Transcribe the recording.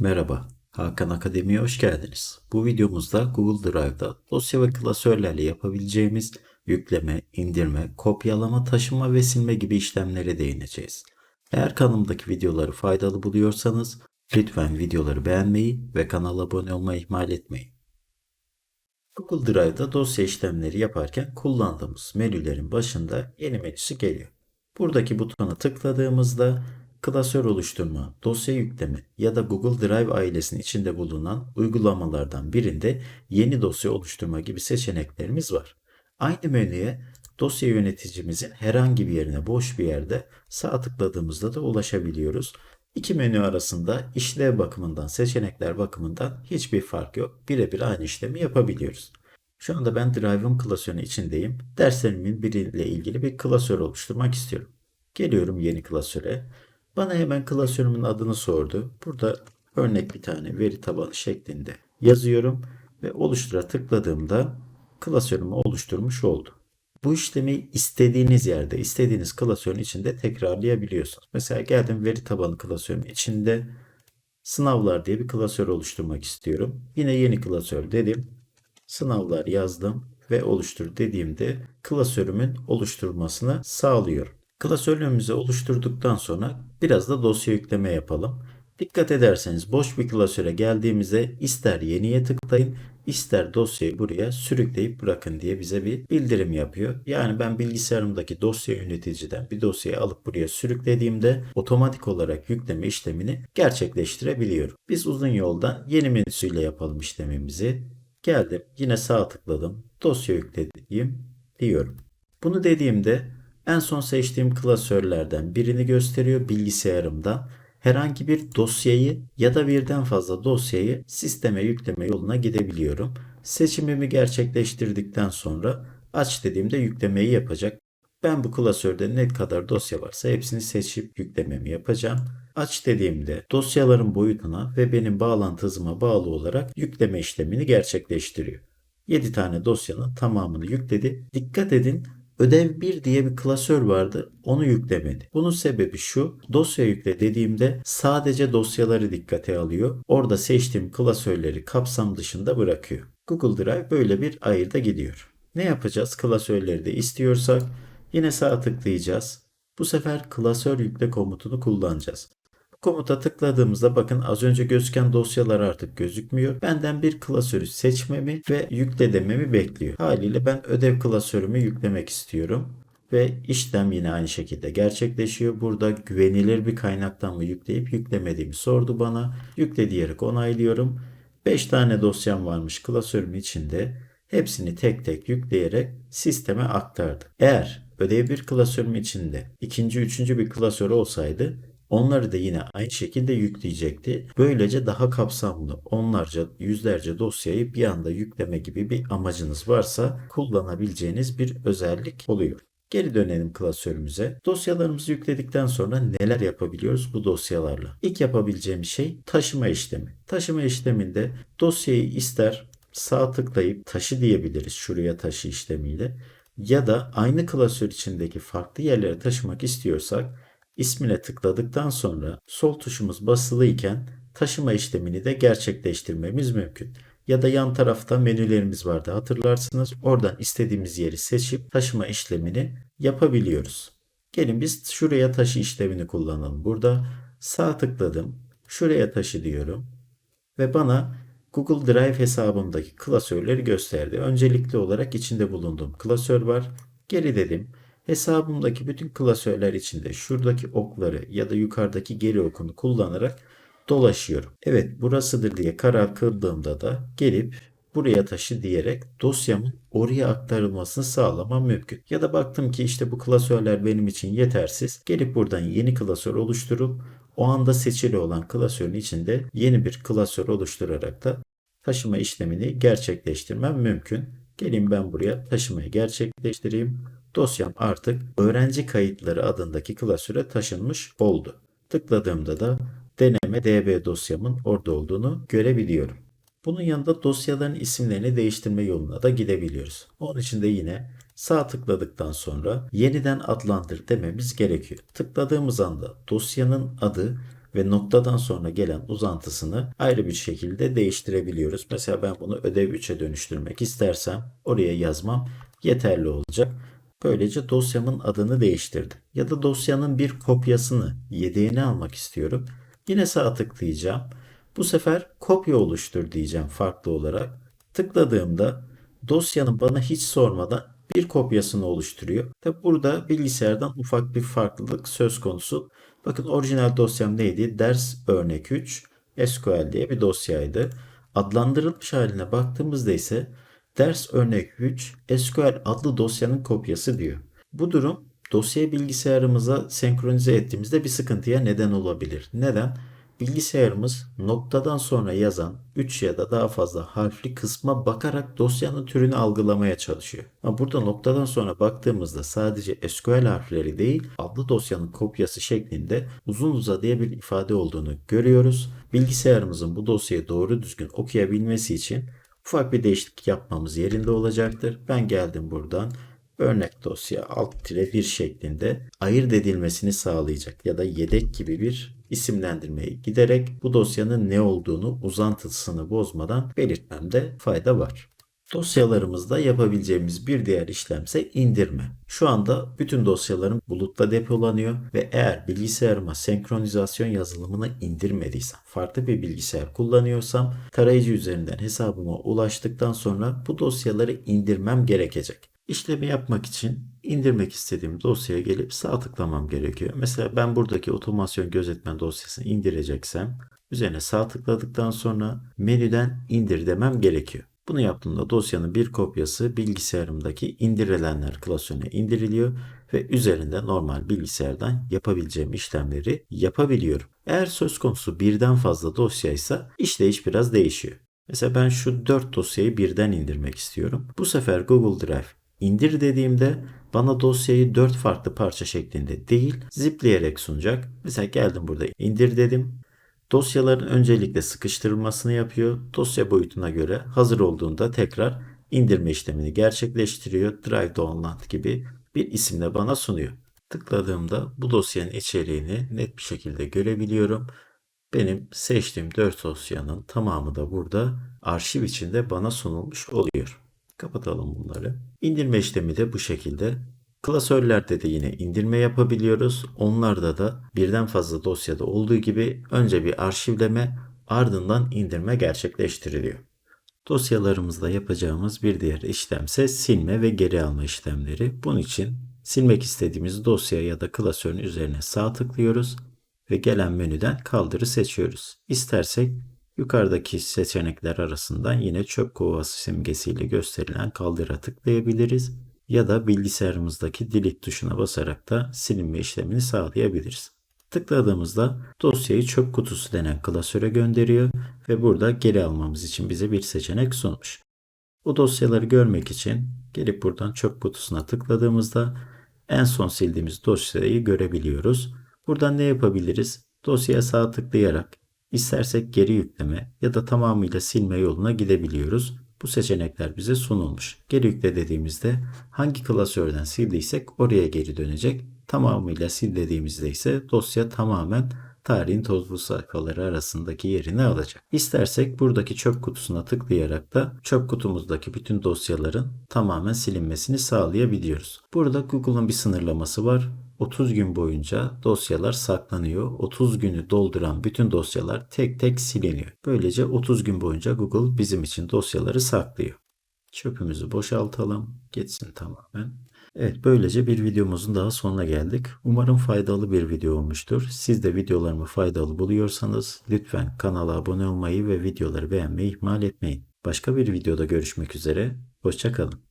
Merhaba, Hakan Akademi'ye hoş geldiniz. Bu videomuzda Google Drive'da dosya ve klasörlerle yapabileceğimiz yükleme, indirme, kopyalama, taşıma ve silme gibi işlemlere değineceğiz. Eğer kanalımdaki videoları faydalı buluyorsanız lütfen videoları beğenmeyi ve kanala abone olmayı ihmal etmeyin. Google Drive'da dosya işlemleri yaparken kullandığımız menülerin başında yeni geliyor. Buradaki butona tıkladığımızda klasör oluşturma, dosya yükleme ya da Google Drive ailesinin içinde bulunan uygulamalardan birinde yeni dosya oluşturma gibi seçeneklerimiz var. Aynı menüye dosya yöneticimizin herhangi bir yerine boş bir yerde sağ tıkladığımızda da ulaşabiliyoruz. İki menü arasında işlev bakımından, seçenekler bakımından hiçbir fark yok. Birebir aynı işlemi yapabiliyoruz. Şu anda ben Drive'ın klasörünün içindeyim. Derslerimin biriyle ilgili bir klasör oluşturmak istiyorum. Geliyorum yeni klasöre. Bana hemen klasörümün adını sordu. Burada örnek bir tane veri tabanı şeklinde yazıyorum ve oluştura tıkladığımda klasörümü oluşturmuş oldu. Bu işlemi istediğiniz yerde, istediğiniz klasörün içinde tekrarlayabiliyorsunuz. Mesela geldim veri tabanı klasörünün içinde sınavlar diye bir klasör oluşturmak istiyorum. Yine yeni klasör dedim. Sınavlar yazdım ve oluştur dediğimde klasörümün oluşturmasını sağlıyor. Klasörümüzü oluşturduktan sonra biraz da dosya yükleme yapalım. Dikkat ederseniz boş bir klasöre geldiğimizde ister yeniye tıklayın ister dosyayı buraya sürükleyip bırakın diye bize bir bildirim yapıyor. Yani ben bilgisayarımdaki dosya yöneticiden bir dosyayı alıp buraya sürüklediğimde otomatik olarak yükleme işlemini gerçekleştirebiliyorum. Biz uzun yoldan yeni menüsüyle yapalım işlemimizi. Geldim yine sağ tıkladım dosya yüklediğim diyorum. Bunu dediğimde en son seçtiğim klasörlerden birini gösteriyor bilgisayarımda. Herhangi bir dosyayı ya da birden fazla dosyayı sisteme yükleme yoluna gidebiliyorum. Seçimimi gerçekleştirdikten sonra aç dediğimde yüklemeyi yapacak. Ben bu klasörde ne kadar dosya varsa hepsini seçip yüklememi yapacağım. Aç dediğimde dosyaların boyutuna ve benim bağlantı hızıma bağlı olarak yükleme işlemini gerçekleştiriyor. 7 tane dosyanın tamamını yükledi. Dikkat edin Ödev 1 diye bir klasör vardı. Onu yüklemedi. Bunun sebebi şu. Dosya yükle dediğimde sadece dosyaları dikkate alıyor. Orada seçtiğim klasörleri kapsam dışında bırakıyor. Google Drive böyle bir ayırda gidiyor. Ne yapacağız? Klasörleri de istiyorsak yine sağ tıklayacağız. Bu sefer klasör yükle komutunu kullanacağız. Komuta tıkladığımızda bakın az önce gözüken dosyalar artık gözükmüyor. Benden bir klasörü seçmemi ve yükle dememi bekliyor. Haliyle ben ödev klasörümü yüklemek istiyorum. Ve işlem yine aynı şekilde gerçekleşiyor. Burada güvenilir bir kaynaktan mı yükleyip yüklemediğimi sordu bana. Yükle diyerek onaylıyorum. 5 tane dosyam varmış klasörüm içinde. Hepsini tek tek yükleyerek sisteme aktardı. Eğer ödev bir klasörüm içinde ikinci, üçüncü bir klasör olsaydı Onları da yine aynı şekilde yükleyecekti. Böylece daha kapsamlı onlarca, yüzlerce dosyayı bir anda yükleme gibi bir amacınız varsa kullanabileceğiniz bir özellik oluyor. Geri dönelim klasörümüze. Dosyalarımızı yükledikten sonra neler yapabiliyoruz bu dosyalarla? İlk yapabileceğim şey taşıma işlemi. Taşıma işleminde dosyayı ister sağ tıklayıp taşı diyebiliriz şuraya taşı işlemiyle ya da aynı klasör içindeki farklı yerlere taşımak istiyorsak ismine tıkladıktan sonra sol tuşumuz basılıyken taşıma işlemini de gerçekleştirmemiz mümkün. Ya da yan tarafta menülerimiz vardı hatırlarsınız. Oradan istediğimiz yeri seçip taşıma işlemini yapabiliyoruz. Gelin biz şuraya taşı işlemini kullanalım. Burada sağ tıkladım. Şuraya taşı diyorum. Ve bana Google Drive hesabımdaki klasörleri gösterdi. Öncelikli olarak içinde bulunduğum klasör var. Geri dedim. Hesabımdaki bütün klasörler içinde şuradaki okları ya da yukarıdaki geri okunu kullanarak dolaşıyorum. Evet burasıdır diye karar kıldığımda da gelip buraya taşı diyerek dosyamın oraya aktarılmasını sağlamam mümkün. Ya da baktım ki işte bu klasörler benim için yetersiz. Gelip buradan yeni klasör oluşturup o anda seçili olan klasörün içinde yeni bir klasör oluşturarak da taşıma işlemini gerçekleştirmem mümkün. Gelin ben buraya taşımayı gerçekleştireyim dosyam artık öğrenci kayıtları adındaki klasöre taşınmış oldu. Tıkladığımda da deneme db dosyamın orada olduğunu görebiliyorum. Bunun yanında dosyaların isimlerini değiştirme yoluna da gidebiliyoruz. Onun için de yine sağ tıkladıktan sonra yeniden adlandır dememiz gerekiyor. Tıkladığımız anda dosyanın adı ve noktadan sonra gelen uzantısını ayrı bir şekilde değiştirebiliyoruz. Mesela ben bunu ödev 3'e dönüştürmek istersem oraya yazmam yeterli olacak. Böylece dosyamın adını değiştirdim. Ya da dosyanın bir kopyasını, yedeğini almak istiyorum. Yine sağ tıklayacağım. Bu sefer kopya oluştur diyeceğim farklı olarak. Tıkladığımda dosyanın bana hiç sormadan bir kopyasını oluşturuyor. Tabi burada bilgisayardan ufak bir farklılık söz konusu. Bakın orijinal dosyam neydi? Ders örnek 3 SQL diye bir dosyaydı. Adlandırılmış haline baktığımızda ise ders örnek 3 SQL adlı dosyanın kopyası diyor. Bu durum dosyayı bilgisayarımıza senkronize ettiğimizde bir sıkıntıya neden olabilir. Neden? Bilgisayarımız noktadan sonra yazan 3 ya da daha fazla harfli kısma bakarak dosyanın türünü algılamaya çalışıyor. Ama burada noktadan sonra baktığımızda sadece SQL harfleri değil adlı dosyanın kopyası şeklinde uzun uzadıya bir ifade olduğunu görüyoruz. Bilgisayarımızın bu dosyayı doğru düzgün okuyabilmesi için ufak bir değişiklik yapmamız yerinde olacaktır. Ben geldim buradan örnek dosya alt tire bir şeklinde ayırt edilmesini sağlayacak ya da yedek gibi bir isimlendirmeyi giderek bu dosyanın ne olduğunu uzantısını bozmadan belirtmemde fayda var. Dosyalarımızda yapabileceğimiz bir diğer işlemse indirme. Şu anda bütün dosyalarım bulutta depolanıyor ve eğer bilgisayarıma senkronizasyon yazılımını indirmediysem, farklı bir bilgisayar kullanıyorsam tarayıcı üzerinden hesabıma ulaştıktan sonra bu dosyaları indirmem gerekecek. İşlemi yapmak için indirmek istediğim dosyaya gelip sağ tıklamam gerekiyor. Mesela ben buradaki otomasyon gözetmen dosyasını indireceksem üzerine sağ tıkladıktan sonra menüden indir demem gerekiyor. Bunu yaptığımda dosyanın bir kopyası bilgisayarımdaki indirilenler klasörüne indiriliyor ve üzerinde normal bilgisayardan yapabileceğim işlemleri yapabiliyorum. Eğer söz konusu birden fazla dosyaysa işleyiş biraz değişiyor. Mesela ben şu 4 dosyayı birden indirmek istiyorum. Bu sefer Google Drive indir dediğimde bana dosyayı 4 farklı parça şeklinde değil zipleyerek sunacak. Mesela geldim burada indir dedim. Dosyaların öncelikle sıkıştırılmasını yapıyor. Dosya boyutuna göre hazır olduğunda tekrar indirme işlemini gerçekleştiriyor. Drive Download gibi bir isimle bana sunuyor. Tıkladığımda bu dosyanın içeriğini net bir şekilde görebiliyorum. Benim seçtiğim 4 dosyanın tamamı da burada arşiv içinde bana sunulmuş oluyor. Kapatalım bunları. İndirme işlemi de bu şekilde. Klasörlerde de yine indirme yapabiliyoruz. Onlarda da birden fazla dosyada olduğu gibi önce bir arşivleme ardından indirme gerçekleştiriliyor. Dosyalarımızda yapacağımız bir diğer işlemse silme ve geri alma işlemleri. Bunun için silmek istediğimiz dosya ya da klasörün üzerine sağ tıklıyoruz ve gelen menüden kaldırı seçiyoruz. İstersek yukarıdaki seçenekler arasından yine çöp kovası simgesiyle gösterilen kaldıra tıklayabiliriz ya da bilgisayarımızdaki delete tuşuna basarak da silinme işlemini sağlayabiliriz. Tıkladığımızda dosyayı çöp kutusu denen klasöre gönderiyor ve burada geri almamız için bize bir seçenek sunmuş. Bu dosyaları görmek için gelip buradan çöp kutusuna tıkladığımızda en son sildiğimiz dosyayı görebiliyoruz. Buradan ne yapabiliriz? Dosyaya sağ tıklayarak istersek geri yükleme ya da tamamıyla silme yoluna gidebiliyoruz. Bu seçenekler bize sunulmuş. Geri yükle dediğimizde hangi klasörden sildiysek oraya geri dönecek. Tamamıyla sil dediğimizde ise dosya tamamen tarihin tozlu sayfaları arasındaki yerini alacak. İstersek buradaki çöp kutusuna tıklayarak da çöp kutumuzdaki bütün dosyaların tamamen silinmesini sağlayabiliyoruz. Burada Google'ın bir sınırlaması var. 30 gün boyunca dosyalar saklanıyor. 30 günü dolduran bütün dosyalar tek tek siliniyor. Böylece 30 gün boyunca Google bizim için dosyaları saklıyor. Çöpümüzü boşaltalım. Geçsin tamamen. Evet böylece bir videomuzun daha sonuna geldik. Umarım faydalı bir video olmuştur. Siz de videolarımı faydalı buluyorsanız lütfen kanala abone olmayı ve videoları beğenmeyi ihmal etmeyin. Başka bir videoda görüşmek üzere. Hoşçakalın.